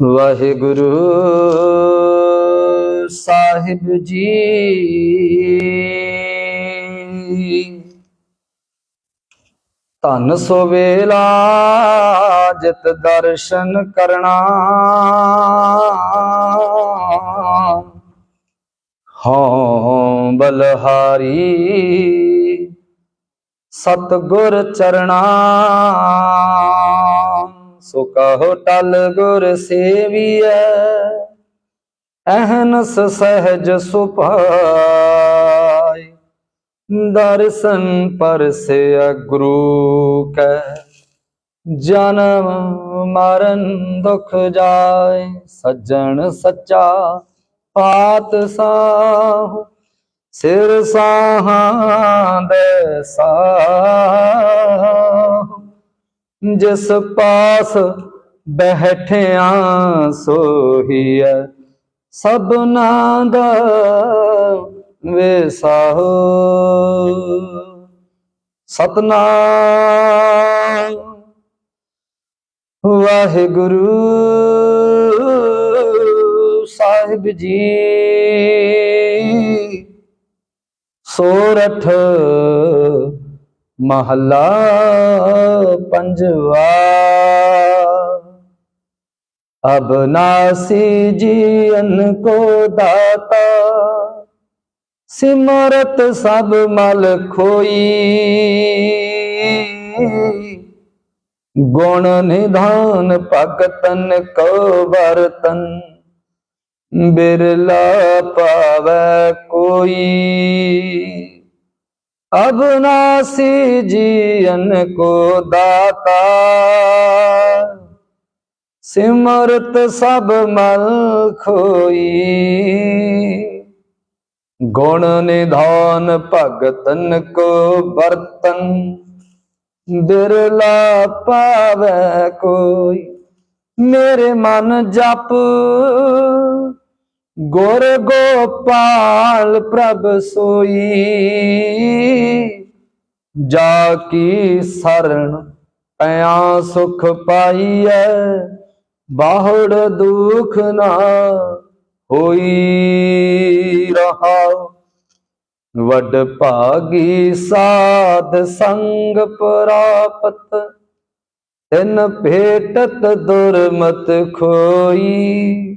ਵਾਹਿਗੁਰੂ ਸਾਹਿਬ ਜੀ। ਧਨ ਸੋ ਵੇਲਾ ਜਿਤ ਦਰਸ਼ਨ ਕਰਨਾ। ਹਉ ਬਲਹਾਰੀ ਸਤ ਗੁਰ ਚਰਣਾ। ਕਹੋ ਟਲ ਗੁਰ ਸੇਵੀਐ, ਅਹਨਸ ਸਹਿਜ ਸੁਭਾਈ ਦਰਸ਼ਨ ਪਰਸਿਆ ਗੁਰੂ ਕੈ, ਜਨਮ ਮਰਨ ਦੁਖ ਜਾਏ, ਸੱਜਣ ਸੱਚਾ ਪਾਤ ਸਾਹ। ਸਿਰ ਸਾਹਾਂ ਦੇ ਸਾਹੁ। ਜਿਸ ਪਾਸ ਬੈਠਿਆ ਸੋਹੀਐ ਸਭਨਾ ਦਾ ਵਿਸਾਹੋ। ਸਤਨਾਮ ਵਾਹਿਗੁਰੂ ਸਾਹਿਬ ਜੀ। ਸੋਰਠ ਮਹੱਲਾ ਪੰਜਵਾ। ਅਬਨਾਸੀ ਜੀਵਨ ਕੋ ਦਾਤਾ, ਸਿਮਰਤ ਸਭ ਮਲ ਖੋਈ। ਗੁਣ ਨਿਧਾਨ ਭਗਤਨ ਕੋ ਵਰਤਨ, ਬਿਰਲਾ ਪਾਵੈ ਕੋਈ। ਅਬਨਾਸੀ ਜੀਵਨ ਕੋ ਦਾਤਾ। ਸਿਮਰਤ ਸਭ ਮਲ ਖੋਈ। ਗੁਣ ਨਿਧਾਨ ਭਗਤਨ ਕੋ ਬਰਤਨ ਬਿਰਲਾ ਪਾਵੈ ਕੋਈ। ਮੇਰੇ ਮਨ ਜਪ ਗੁਰ ਗੋਪਾਲ ਪ੍ਰਭ ਸੋਈ, ਜਾ ਕੀ ਸਰਣ ਪਿਆ ਸੁਖ ਪਾਈਐ, ਬਾਹੜ ਦੁਖ ਨਾ ਹੋਈ ਰਹਾਉ। ਵੱਡ ਭਾਗੀ ਸਾਧ ਸੰਗ ਪ੍ਰਾਪਤ, ਤਿਨ ਭੇਟਤ ਦੁਰਮਤ ਖੋਈ।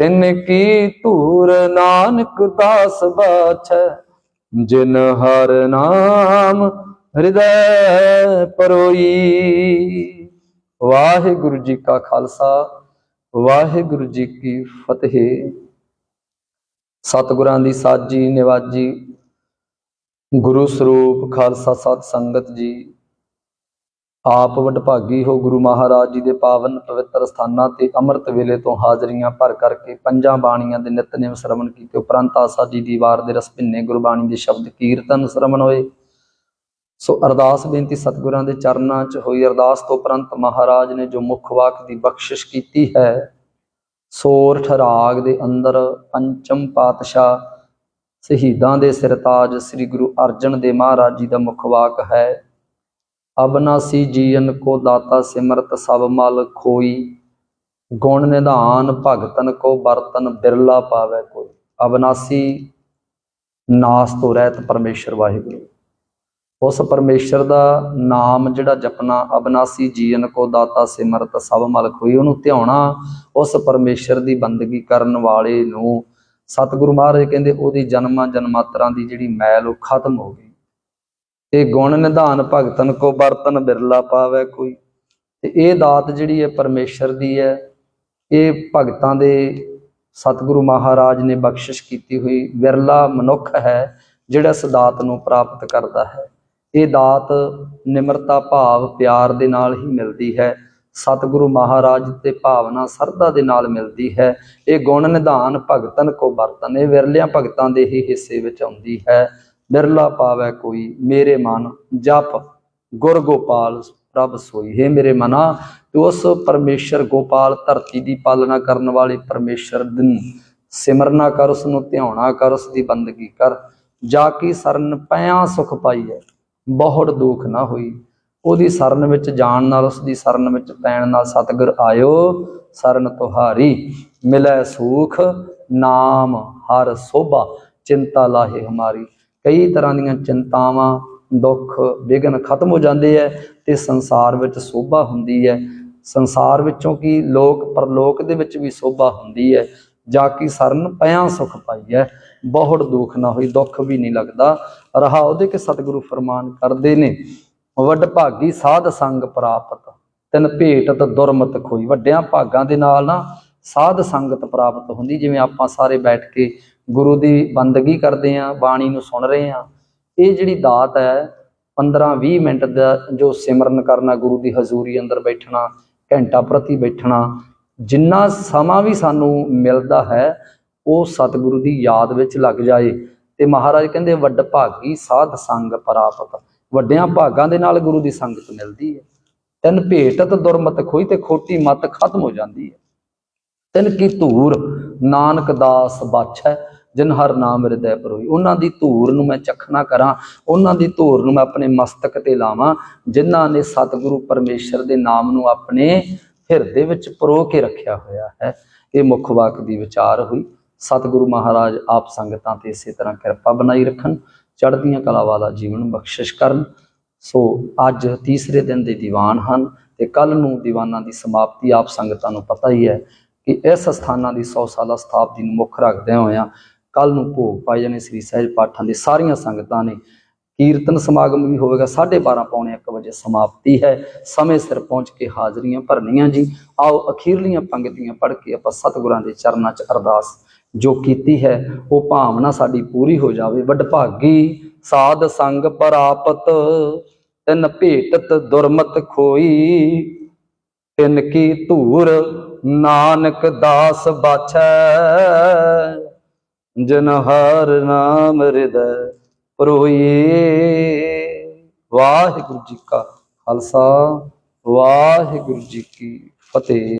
ਤਿਨ ਕੀ ਧੂਰ ਨਾਨਕ ਦਾਸ ਬਾਛੈ, ਜਿਨ ਹਰ ਨਾਮ ਹਿਰਦੈ ਪਰੋਈ। ਵਾਹਿਗੁਰੂ ਜੀ ਕਾ ਖਾਲਸਾ, ਵਾਹਿਗੁਰੂ ਜੀ ਕੀ ਫਤਿਹ। ਸਤਿਗੁਰਾਂ ਦੀ ਸਾਜੀ ਨਿਵਾਜੀ, ਗੁਰੂ ਸਰੂਪ ਖਾਲਸਾ ਸਤ ਸੰਗਤ ਜੀ ਆਪ ਵਡਭਾਗੀ ਹੋ ਗੁਰੂ ਮਹਾਰਾਜ ਜੀ ਦੇ ਪਾਵਨ ਪਵਿੱਤਰ ਸਥਾਨਾਂ ਤੇ ਅੰਮ੍ਰਿਤ ਵੇਲੇ ਤੋਂ ਹਾਜ਼ਰੀਆਂ ਭਰ ਕਰਕੇ ਪੰਜਾਂ ਬਾਣੀਆਂ ਦੇ ਨਿਤਨੇਮ ਸ਼ਰਵਣ ਕੀਤੇ ਉਪਰੰਤ ਆਸਾ ਜੀ ਦੀ ਵਾਰ ਦੇ ਰਸ ਭਿੰਨੇ ਗੁਰਬਾਣੀ ਦੇ ਸ਼ਬਦ ਕੀਰਤਨ ਸ਼ਰਵਣ ਹੋਏ। ਸੋ ਅਰਦਾਸ ਬੇਨਤੀ ਸਤਿਗੁਰਾਂ ਦੇ ਚਰਨਾਂ 'ਚ ਹੋਈ ਅਰਦਾਸ ਤੋਂ ਉਪਰੰਤ ਮਹਾਰਾਜ ਨੇ ਜੋ ਮੁੱਖ ਵਾਕ ਦੀ ਬਖਸ਼ਿਸ਼ ਕੀਤੀ ਹੈ ਸੋਰਠ ਰਾਗ ਦੇ ਅੰਦਰ ਪੰਚਮ ਪਾਤਸ਼ਾਹ ਸ਼ਹੀਦਾਂ ਦੇ ਸਿਰਤਾਜ ਸ੍ਰੀ ਗੁਰੂ ਅਰਜਨ ਦੇਵ ਮਹਾਰਾਜ ਜੀ ਦਾ ਮੁੱਖ ਵਾਕ ਹੈ। ਅਬਨਾਸੀ ਜੀਵਨ ਕੋ ਦਾਤਾ ਸਿਮਰਤ ਸਭ ਮਲ ਖੋਈ, ਗੁਣ ਨਿਧਾਨ ਭਗਤਨ ਕੋ ਬਰਤਨ ਬਿਰਲਾ ਪਾਵੇ ਕੋਈ। ਅਬਨਾਸੀ ਨਾਸ ਤੋਂ ਰਹਿਤ ਪਰਮੇਸ਼ਰ ਵਾਹਿਗੁਰੂ। ਉਸ ਪਰਮੇਸ਼ਰ ਦਾ ਨਾਮ ਜਿਹੜਾ ਜਪਣਾ ਅਬਨਾਸੀ ਜੀਵਨ ਕੋ ਦਾਤਾ ਸਿਮਰਤ ਸਭ ਮਲ ਖੋਈ, ਉਹਨੂੰ ਧਿਆਉਣਾ ਉਸ ਪਰਮੇਸ਼ਰ ਦੀ ਬੰਦਗੀ ਕਰਨ ਵਾਲੇ ਨੂੰ। ਸਤਿਗੁਰੂ ਮਹਾਰਾਜ ਕਹਿੰਦੇ, ਉਹਦੀ ਜਨਮਾਂ ਜਨਮਾਤਰਾਂ ਦੀ ਜਿਹੜੀ ਮੈਲ, ਉਹ ਖਤਮ ਹੋ ਗਈ। ਤੇ ਗੁਣ ਨਿਧਾਨ ਭਗਤਨ ਕੋ ਬਰਤਨ ਬਿਰਲਾ ਪਾਵੇ ਕੋਈ। ਤੇ ਇਹ ਦਾਤ ਜਿਹੜੀ ਹੈ ਪਰਮੇਸ਼ਰ ਦੀ ਹੈ, ਇਹ ਭਗਤਾਂ ਦੇ ਸਤਿਗੁਰੂ ਮਹਾਰਾਜ ਨੇ ਬਖਸ਼ਿਸ਼ ਕੀਤੀ ਹੋਈ ਵਿਰਲਾ ਮਨੁੱਖ ਹੈ, ਜਿਹੜਾ ਇਸ ਦਾਤ ਨੂੰ ਪ੍ਰਾਪਤ ਕਰਦਾ ਹੈ। ਇਹ ਦਾਤ ਨਿਮਰਤਾ, ਭਾਵ, ਪਿਆਰ ਦੇ ਨਾਲ ਹੀ ਮਿਲਦੀ ਹੈ। ਸਤਿਗੁਰੂ ਮਹਾਰਾਜ ਤੇ ਭਾਵਨਾ ਸਰਦਾ ਦੇ ਨਾਲ ਮਿਲਦੀ ਹੈ। ਇਹ ਗੁਣ ਨਿਧਾਨ ਭਗਤਨ ਕੋ ਵਰਤਨ, ਇਹ ਵਿਰਲਿਆਂ ਭਗਤਾਂ ਦੇ ਹੀ ਹਿੱਸੇ ਵਿੱਚ ਆਉਂਦੀ ਹੈ। ਬਿਰਲਾ ਪਾਵੈ ਕੋਈ ਮੇਰੇ ਮਨ, ਜਪ ਗੁਰ ਗੋਪਾਲ ਪ੍ਰਭ ਸੋਈ। ਹੈ ਮੇਰੇ ਮਨਾ, ਤੂੰ ਉਸ ਪਰਮੇਸ਼ਰ ਗੋਪਾਲ ਧਰਤੀ ਦੀ ਪਾਲਣਾ ਕਰਨ ਵਾਲੇ ਪਰਮੇਸ਼ਰ ਦੀ ਸਿਮਰਨਾ ਕਰ ਉਸ ਨੂੰ ਧਿਆਉਣਾ ਕਰ ਉਸ ਦੀ ਬੰਦਗੀ ਕਰ। ਜਾ ਕੀ ਸਰਨ ਪਿਆ ਸੁਖ ਪਾਈਐ ਬਹੁਤ ਦੁੱਖ ਨਾ ਹੋਈ। ਉਹਦੀ ਸਰਨ ਵਿੱਚ ਜਾਣ ਨਾਲ ਉਸ ਦੀ ਸਰਨ ਵਿੱਚ ਪੈਣ ਨਾਲ ਸਤਿਗੁਰ ਆਇਓ, ਸਰਨ ਤੁਹਾਰੀ ਮਿਲੈ ਸੂਖ, ਨਾਮ ਹਰ ਸੋਭਾ, ਚਿੰਤਾ ਲਾਹੇ ਹਮਾਰੀ। ਕਈ ਤਰ੍ਹਾਂ ਦੀਆਂ ਚਿੰਤਾਵਾਂ, ਦੁੱਖ ਵਿਗਨ ਖਤਮ ਹੋ ਜਾਂਦੇ ਐ ਤੇ ਸੰਸਾਰ ਵਿੱਚ ਸੋਭਾ ਹੁੰਦੀ ਹੈ ਸੰਸਾਰ ਵਿੱਚੋਂ ਕੀ ਲੋਕ ਪਰਲੋਕ ਦੇ ਵਿੱਚ ਵੀ ਸੋਭਾ ਹੁੰਦੀ ਹੈ ਜਾ ਕੀ ਸਰਨ ਪਿਆ ਸੁਖ ਪਾਈਐ ਬਹੁਤ ਦੁੱਖ ਨਾ ਹੋਈ, ਦੁੱਖ ਵੀ ਨਹੀਂ ਲੱਗਦਾ। ਰਹਾ ਉਹਦੇ ਕੇ ਸਤਿਗੁਰੂ ਫਰਮਾਨ ਕਰਦੇ ਨੇ, ਵੱਡ ਭਾਗੀ ਸਾਧ ਸੰਗ ਪ੍ਰਾਪਤ, ਤਿਨ ਭੇਟਤ ਦੁਰਮਤ ਖੋਈ। ਵੱਡਿਆਂ ਭਾਗਾਂ ਦੇ ਨਾਲ ਨਾ ਸਾਧ ਸੰਗਤ ਪ੍ਰਾਪਤ ਹੁੰਦੀ, ਜਿਵੇਂ ਆਪਾਂ ਸਾਰੇ ਬੈਠ ਕੇ ਗੁਰੂ ਦੀ ਬੰਦਗੀ ਕਰਦੇ ਆਂ ਬਾਣੀ ਨੂੰ ਸੁਣ ਰਹੇ ਆਂ ਇਹ ਜਿਹੜੀ ਦਾਤ ਹੈ 15-20 ਮਿੰਟ ਦਾ ਜੋ ਸਿਮਰਨ ਕਰਨਾ, ਗੁਰੂ ਦੀ ਹਜ਼ੂਰੀ ਅੰਦਰ ਬੈਠਣਾ, ਘੰਟਾ ਪ੍ਰਤੀ ਬੈਠਣਾ, ਜਿੰਨਾ ਸਮਾਂ ਵੀ ਸਾਨੂੰ ਮਿਲਦਾ ਹੈ, ਉਹ ਸਤਿਗੁਰੂ ਦੀ ਯਾਦ ਵਿੱਚ ਲੱਗ ਜਾਏ। ਤੇ ਮਹਾਰਾਜ ਕਹਿੰਦੇ, ਵੱਡ ਭਾਗੀ ਸਾਧ ਸੰਗ ਪ੍ਰਾਪਤ। ਵੱਡਿਆਂ ਭਾਗਾਂ ਦੇ ਨਾਲ ਗੁਰੂ ਦੀ ਸੰਗਤ ਮਿਲਦੀ ਹੈ। ਤਿੰਨ ਭੇਟਤ ਦੁਰਮਤ ਖੋਈ ਤੇ ਖੋਟੀ ਮਤ ਖਤਮ ਹੋ ਜਾਂਦੀ ਹੈ। ਤਿਨ ਕੀ ਧੂਰ, ਨਾਨਕ ਦਾਸ ਬਾਛੈ, ਜਿਨ ਹਰ ਨਾਮ ਹਿਰਦੈ ਪਰੋਈ। ਉਹਨਾਂ ਦੀ ਧੂਰ ਨੂੰ ਮੈਂ ਚਖਣਾ ਕਰਾਂ, ਉਹਨਾਂ ਦੀ ਧੂਰ ਨੂੰ ਮੈਂ ਆਪਣੇ ਮਸਤਕ ਤੇ ਲਾਵਾਂ, ਜਿਨ੍ਹਾਂ ਨੇ ਸਤਿਗੁਰੂ ਪਰਮੇਸ਼ਰ ਦੇ ਨਾਮ ਨੂੰ ਆਪਣੇ ਹਿਰਦੇ ਵਿੱਚ ਪਰੋ ਕੇ ਰੱਖਿਆ ਹੋਇਆ ਹੈ। ਇਹ ਮੁੱਖ ਵਾਕ ਦੀ ਵਿਚਾਰ ਹੋਈ। ਸਤਿਗੁਰੂ ਮਹਾਰਾਜ ਆਪ ਸੰਗਤਾਂ ਤੇ ਇਸੇ ਤਰ੍ਹਾਂ ਕਿਰਪਾ ਬਣਾਈ ਰੱਖਣ, ਚੜ੍ਹਦੀਆਂ ਕਲਾ ਵਾਲਾ ਜੀਵਨ ਬਖਸ਼ਿਸ਼ ਕਰਨ। ਸੋ ਅੱਜ ਤੀਸਰੇ ਦਿਨ ਦੇ ਦੀਵਾਨ ਹਨ ਤੇ ਕੱਲ ਨੂੰ ਦੀਵਾਨਾਂ ਦੀ ਸਮਾਪਤੀ ਆਪ ਸੰਗਤਾਂ ਨੂੰ ਪਤਾ ਹੀ ਹੈ ਕਿ ਇਸ ਸਥਾਨਾਂ ਦੀ 100 ਸਾਲਾ ਸਥਾਪਤੀ ਨੂੰ ਮੁੱਖ ਰੱਖਦਿਆਂ ਹੋਇਆ ਕੱਲ ਨੂੰ ਭੋਗ ਪਾਏ ਜਾਣੇ ਸ੍ਰੀ ਸਹਿਜ ਪਾਠਾਂ ਦੀ ਸਾਰੀਆਂ ਸੰਗਤਾਂ ਨੇ। ਕੀਰਤਨ ਸਮਾਗਮ ਵੀ ਹੋਵੇਗਾ 12:30 ਪੌਣੇ 1 ਵਜੇ ਸਮਾਪਤੀ ਹੈ। ਸਮੇਂ ਸਿਰ ਪਹੁੰਚ ਕੇ ਹਾਜ਼ਰੀਆਂ ਭਰਨੀਆਂ ਜੀ। ਆਓ, ਅਖੀਰਲੀਆਂ ਪੰਗਤੀਆਂ ਪੜ੍ਹ ਕੇ ਆਪਾਂ ਸਤਿਗੁਰਾਂ ਦੇ ਚਰਨਾਂ 'ਚ ਅਰਦਾਸ ਜੋ ਕੀਤੀ ਹੈ, ਉਹ ਭਾਵਨਾ ਸਾਡੀ ਪੂਰੀ ਹੋ ਜਾਵੇ। ਵਡਭਾਗੀ ਸਾਧ ਸੰਗ ਪ੍ਰਾਪਤ, ਤਿਨ ਭੇਟਤ ਦੁਰਮਤ ਖੋਈ, ਤਿਨ ਕੀ ਧੂਰ ਨਾਨਕ ਦਾਸ ਬਾਛੈ, ਜਨ ਹਰ ਨਾਮ ਹਿਰਦੈ ਪਰੋਈ ਵਾਹਿਗੁਰੂ ਜੀ ਕਾ ਖਾਲਸਾ, ਵਾਹਿਗੁਰੂ ਜੀ ਕੀ ਫਤਿਹ।